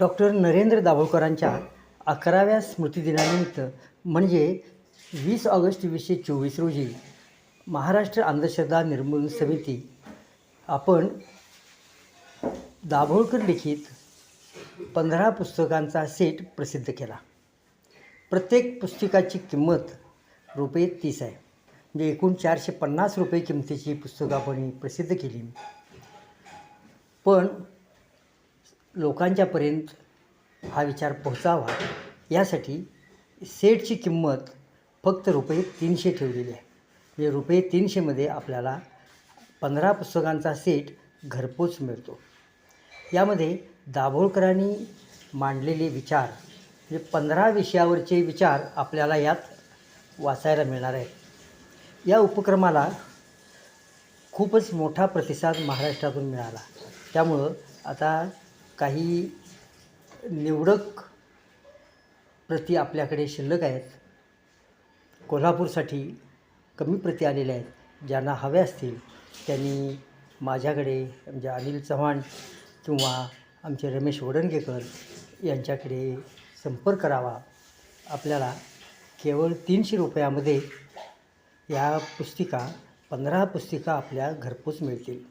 Doctor Narendra दाभोळकरांच्या अकराव्या स्मृतिदिनानिमित्त म्हणजे वीस ऑगस्ट वीसशे चोवीस रोजी महाराष्ट्र अंधश्रद्धा निर्मूलन समिती आपण दाभोळकर लिखित पंधरा पुस्तकांचा सेट प्रसिद्ध केला. प्रत्येक पुस्तकाची किंमत रुपये तीस आहे. म्हणजे एकूण चारशे पन्नास रुपये किमतीची पुस्तकं आपण प्रसिद्ध केली. पण लोकांच्यापर्यंत हा विचार पोहोचावा यासाठी सेटची किंमत फक्त रुपये तीनशे ठेवलेली आहे. म्हणजे रुपये तीनशेमध्ये आपल्याला पंधरा पुस्तकांचा सेट घरपोच मिळतो. यामध्ये दाभोळकरांनी मांडलेले विचार म्हणजे पंधरा विषयावरचे विचार आपल्याला यात वाचायला मिळणार आहेत. या उपक्रमाला खूपच मोठा प्रतिसाद महाराष्ट्रातून मिळाला. त्यामुळं आता काही निवडक प्रती आपल्याकडे शिल्लक आहेत. कोल्हापूरसाठी कमी प्रती आलेल्या आहेत. ज्यांना हव्या असतील त्यांनी माझ्याकडे म्हणजे अनिल चव्हाण किंवा आमचे रमेश वडणगेकर यांच्याकडे संपर्क करावा. आपल्याला केवळ तीनशे रुपयामध्ये या पुस्तिका पंधरा पुस्तिका आपल्या घरपोच मिळतील.